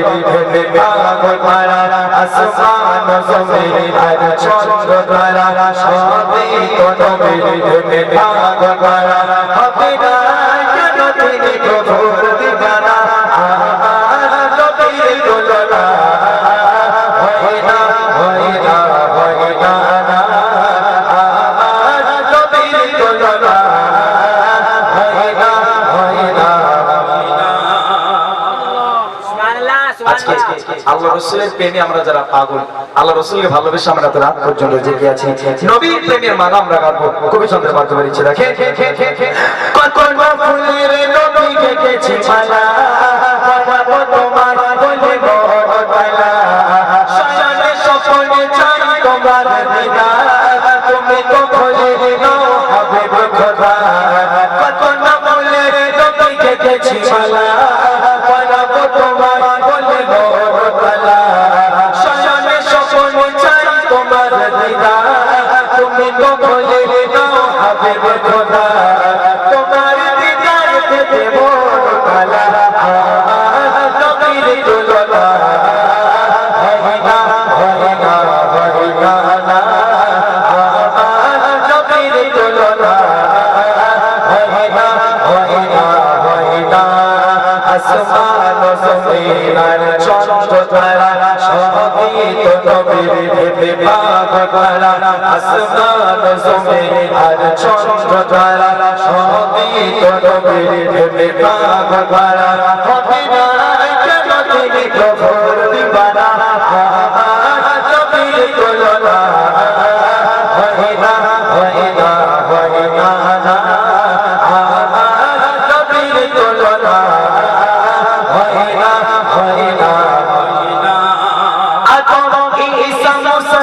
ভেবে পাগল মারা আসমান জমিনার চন্দ্র দ্বারা সবই নবীর ভেবে পাগল মারা হবে না কেন তিনি প্রভুর দিবানা আজকে আল্লাহ রসুলের প্রেমে আমরা যারা পাগল, আল্লাহ রসুলকে ভালোবেসে আমরা তো রাত পর্যন্ত জেগে আছি। নবীর প্রেমের মান আমরা গাবো কবি চন্দ্রের মাধ্যমে ইচ্ছে রাখে কত ফুলের নবীকে গেছি মালা, তোমার তুমি তো খোলে নাও। তুমি তো খোলে নাও হবে খোদা তোমার দিদার পেতে বড় কালা নবীর তুলনা হয় না হয় না হয় না না নবীর তুলনা হয় না হয় না হয় না আসমান জমিনার চন্দ্র দ্বারা সবই তো নবীর করা আসমান জমিনার চন্দ্র দ্বারা সবই তো নবীর ভেবে করা হবে না কেন তিনি প্রভুর দিবানা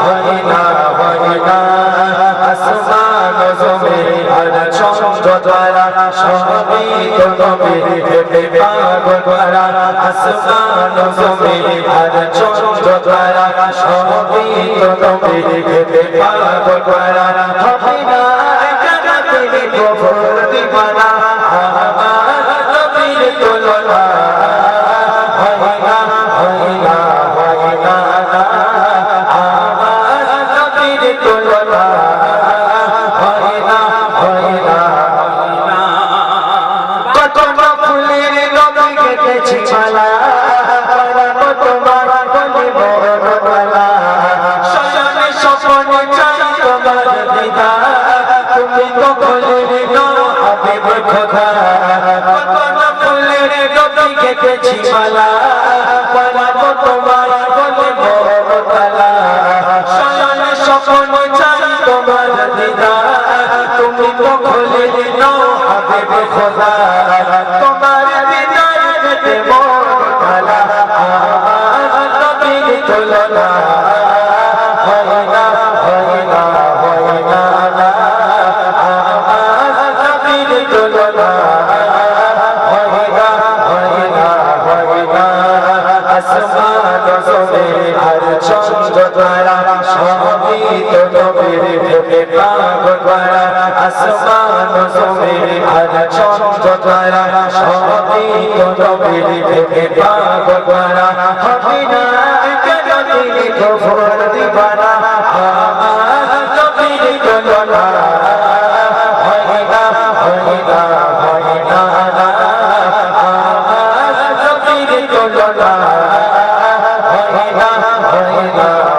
না হয় না হয় না আসমান জমিন, আর চন্দ্র দ্বারা সবই তো নবীর ভেবে পাগল করা আসমান জমিন, আর চন্দ্র দ্বারা সবই তো নবীর ভেবে পাগল করা হবে না তিনি প্রভুর দিবানা। গেছি মালা বানাবো তোমার বলে বড় মালা শয়নে স্বপনে চাই তোমার দিদা তুমি তো বলে নাও হবে খোদা। কসমে আর চন্দ্র তারা সবই তো তবের ভেবে পাগল তারা আসমান কসমে আর চন্দ্র তারা সবই তো তবের ভেবে পাগল তারা হবি না কেন তিনি কবর দিবানা Allah ইলাহা